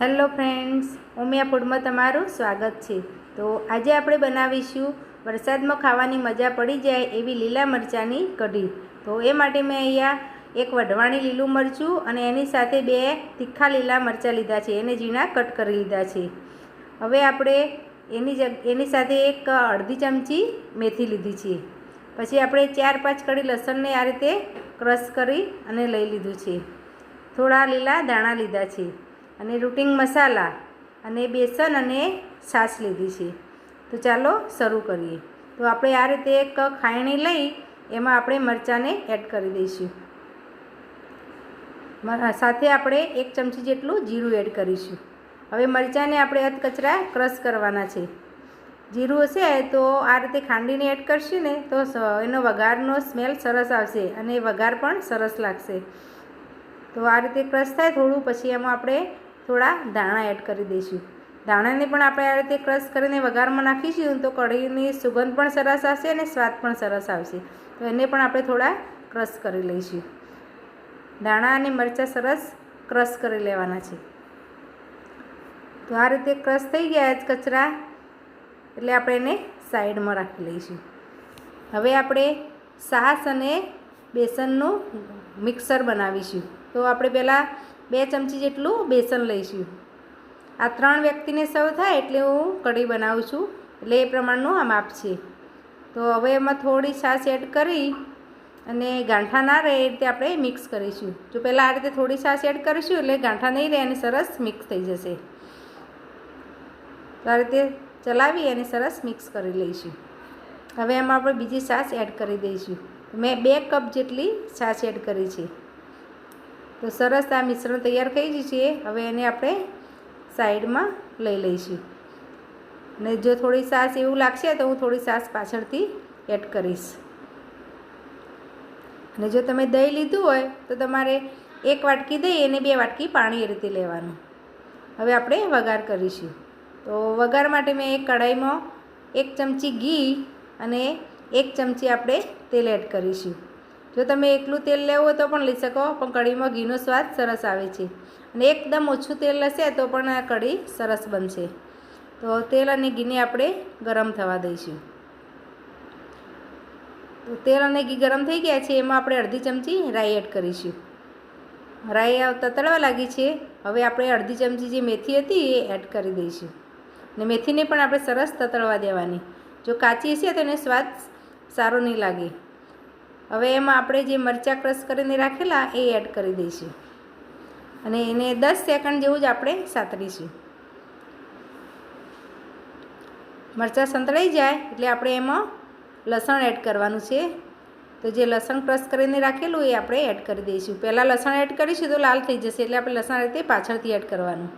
Hello friends, Umiya ફૂડમાં તમારું સ્વાગત છે. તો આજે આપણે બનાવીશું વરસાદમાં ખાવાની મજા પડી જાય એવી લીલા મરચાંની કઢી. તો એ માટે મેં અહીંયા એક વઢવાણી લીલું મરચું અને એની સાથે બે તીખા લીલા મરચાં લીધા છે. એને ઝીણા કટ કરી લીધા છે. હવે આપણે એની જગ, એની સાથે એક અડધી ચમચી મેથી લીધી છે. પછી આપણે ચાર પાંચ કડી લસણને આ રીતે ક્રશ કરી અને લઈ લીધું છે. થોડા લીલા દાણા લીધા છે. અને રૂટિંગ મસાલા અને બેસન અને છાશ લીધી છે. તો ચાલો શરૂ કરીએ. તો આપણે આ રીતે એક ખાયણી લઈ એમાં આપણે મરચાંને એડ કરી દઈશું. સાથે આપણે એક ચમચી જેટલું જીરું એડ કરીશું. હવે મરચાંને આપણે અધકચરા ક્રશ કરવાના છે. જીરું હશે તો આ રીતે ખાંડીને એડ કરશું ને તો એનો વઘારનો સ્મેલ સરસ આવશે અને વઘાર પણ સરસ લાગશે. તો આ રીતે ક્રશ થાય થોડું, પછી એમાં આપણે થોડા ધાણા એડ કરી દઈશું. ધાણાને પણ આપણે આ રીતે ક્રશ કરીને વઘારમાં નાખીશું તો કઢીની સુગંધ પણ સરસ આવશે અને સ્વાદ પણ સરસ આવશે. તો એને પણ આપણે થોડા ક્રશ કરી લઈશું. ધાણા અને મરચાં સરસ ક્રશ કરી લેવાના છે. તો આ રીતે ક્રશ થઈ ગયા જ કચરા, એટલે આપણે એને સાઈડમાં રાખી લઈશું. હવે આપણે સાસ અને બેસનનું મિક્સર બનાવીશું. તો આપણે પહેલાં બે ચમચી જેટલું બેસન લઈશું. આ ત્રણ વ્યક્તિને સર્વ થાય એટલે હું કઢી બનાવું છું. એટલે એ પ્રમાણનું આ માપ છે તો હવે એમાં થોડી છાશ એડ કરી અને ગાંઠા ના રહે એ રીતે આપણે મિક્સ કરીશું. જો પહેલાં આ રીતે થોડી છાશ એડ કરીશું એટલે ગાંઠા નહીં રહે અને સરસ મિક્સ થઈ જશે. તો આ રીતે ચલાવી અને સરસ મિક્સ કરી લઈશું. હવે એમાં આપણે બીજી છાશ એડ કરી દઈશું. મેં બે કપ જેટલી છાશ એડ કરી છે. તો સરસ આ મિશ્રણ તૈયાર થઈ ગયું છે. હવે એને આપણે સાઈડમાં લઈ લઈશું. અને જો થોડી સાસ એવું લાગશે તો હું થોડી સાસ પાછળથી એડ કરીશ. અને જો તમે દહીં લીધું હોય તો તમારે એક વાટકી દહીં અને બે વાટકી પાણી એ રીતે લેવાનું. હવે આપણે વઘાર કરીશું. તો વઘાર માટે મેં એક કઢાઈમાં એક ચમચી ઘી અને એક ચમચી આપણે તેલ એડ કરીશું. જો તમે એકલું તેલ લેવું તો પણ લઈ શકો, પણ કઢીમાં ઘીનો સ્વાદ સરસ આવે છે. અને એકદમ ઓછું તેલ હશે તો પણ આ કઢી સરસ બનશે. તો તેલ અને ઘીને આપણે ગરમ થવા દઈશું. તો તેલ અને ઘી ગરમ થઈ ગયા છે, એમાં આપણે અડધી ચમચી રાઈ એડ કરીશું. રાઈ આવતા તળવા લાગી છે, હવે આપણે અડધી ચમચી જે મેથી હતી એ એડ કરી દઈશું. ને મેથીને પણ આપણે સરસ તતળવા દેવાની. જો કાચી હશે તો એને સ્વાદ સારો નહીં લાગે. હવે એમાં આપણે જે મરચાં ક્રશ કરીને રાખેલા એ એડ કરી દઈશું. અને એને દસ સેકન્ડ જેવું જ આપણે સાતરીશું. મરચાં સંતળાઈ જાય એટલે આપણે એમાં લસણ એડ કરવાનું છે. તો જે લસણ ક્રશ કરીને રાખેલું એ આપણે એડ કરી દઈશું. પહેલાં લસણ એડ કરીશું તો લાલ થઈ જશે એટલે આપણે લસણ રીતે પાછળથી એડ કરવાનું.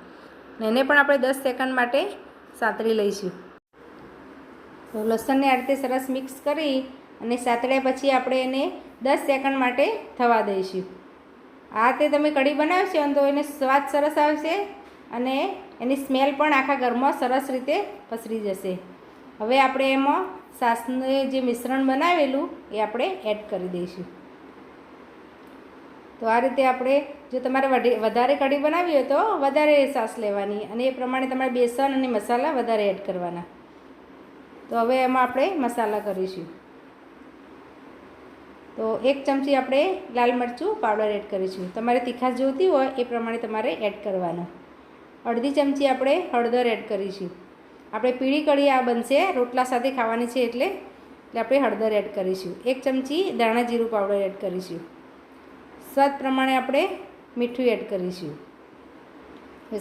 અને એને પણ આપણે દસ સેકન્ડ માટે સાતરી લઈશું. તો લસણને આ રીતે સરસ મિક્સ કરી અને સાતળ્યા પછી આપણે એને દસ સેકન્ડ માટે થવા દઈશું. આ તે તમે કઢી બનાવશો તો એને સ્વાદ સરસ આવશે અને એની સ્મેલ પણ આખા ઘરમાં સરસ રીતે પસરી જશે. હવે આપણે એમાં સાસનું જે મિશ્રણ બનાવેલું એ આપણે એડ કરી દઈશું. તો આ રીતે આપણે જો તમારે વધારે કઢી બનાવી હોય તો વધારે સાસ લેવાની અને એ પ્રમાણે તમારે બેસન અને મસાલા વધારે એડ કરવાના. તો હવે એમાં આપણે મસાલા કરીશું. તો એક ચમચી આપણે લાલ મરચું પાવડર એડ કરીશું. તમારે તીખાશ જોઈતી હોય એ પ્રમાણે તમારે એડ કરવાનો. અડધી ચમચી આપણે હળદર એડ કરીશું. આપણે પીળી કઢી આ બનશે, રોટલા સાથે ખાવાની છે એટલે એટલે આપણે હળદર એડ કરીશું. એક ચમચી દાણા જીરું પાવડર એડ કરીશું. સ્વાદ પ્રમાણે આપણે મીઠું એડ કરીશું.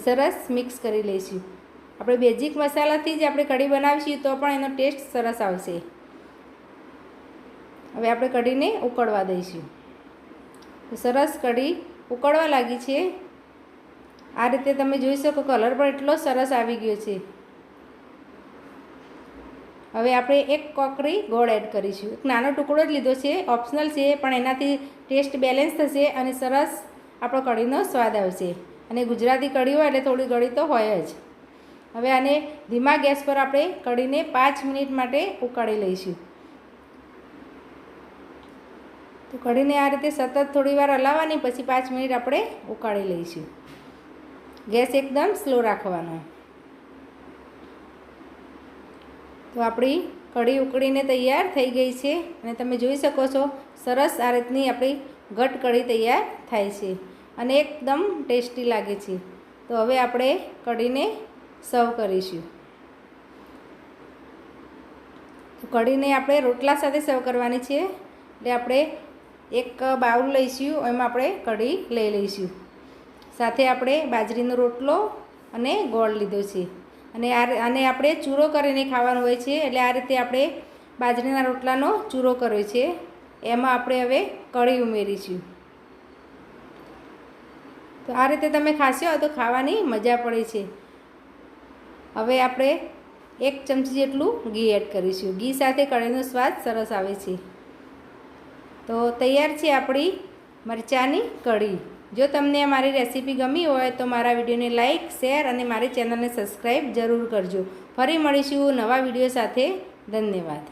સરસ મિક્સ કરી લઈશું. આપણે બેઝિક મસાલાથી જ આપણે કઢી બનાવીશું તો પણ એનો ટેસ્ટ સરસ આવશે. હવે આપણે કઢીને ઉકળવા દઈશું. સરસ કઢી ઉકળવા લાગી છે. આ રીતે તમે જોઈ શકો કલર પણ એટલો સરસ આવી ગયો છે. હવે આપણે એક કોકરી ગોળ એડ કરીશું. એક નાનો ટુકડો જ લીધો છે, ઓપ્શનલ છે, પણ એનાથી ટેસ્ટ બેલેન્સ થશે અને સરસ આપણો કઢીનો સ્વાદ આવશે. અને ગુજરાતી કઢી હોય એટલે થોડી ગળી તો હોય જ. હવે આને ધીમા ગેસ પર આપણે કઢીને પાંચ મિનિટ માટે ઉકાળી લઈશું. તો કઢીને આ રીતે સતત થોડી વાર હલાવવાની, પછી પાંચ મિનિટ આપણે ઉકાળી લઈશું. ગેસ એકદમ સ્લો રાખવાનો. તો આપણી કઢી ઉકળીને તૈયાર થઈ ગઈ છે અને તમે જોઈ શકો છો, સરસ આ રીતની આપણી ઘટ કઢી તૈયાર થાય છે અને એકદમ ટેસ્ટી લાગે છે. તો હવે આપણે કઢીને સર્વ કરીશું. કઢીને આપણે રોટલા સાથે સર્વ કરવાની છે. એટલે આપણે એક બાઉલ લઈશું, એમાં આપણે કઢી લઈ લઈશું. સાથે આપણે બાજરીનો રોટલો અને ગોળ લીધો છે. અને આ આને આપણે ચૂરો કરીને ખાવાનો હોય છે, એટલે આ રીતે આપણે બાજરીના રોટલાનો ચૂરો કર્યો છે. એમાં આપણે હવે કઢી ઉમેરીશું. તો આ રીતે તમે ખાશો, તો ખાવાની મજા પડે છે. હવે આપણે એક ચમચી જેટલું ઘી એડ કરીશું. ઘી સાથે કઢીનો સ્વાદ સરસ આવે છે. તો તૈયાર છે આપણી મરચાંની કઢી. જો તમને મારી રેસીપી ગમી હોય તો મારા વિડીયોને લાઇક શેર અને મારી ચેનલને સબસ્ક્રાઈબ જરૂર કરજો. ફરી મળીશું નવા વીડિયો સાથે. ધન્યવાદ.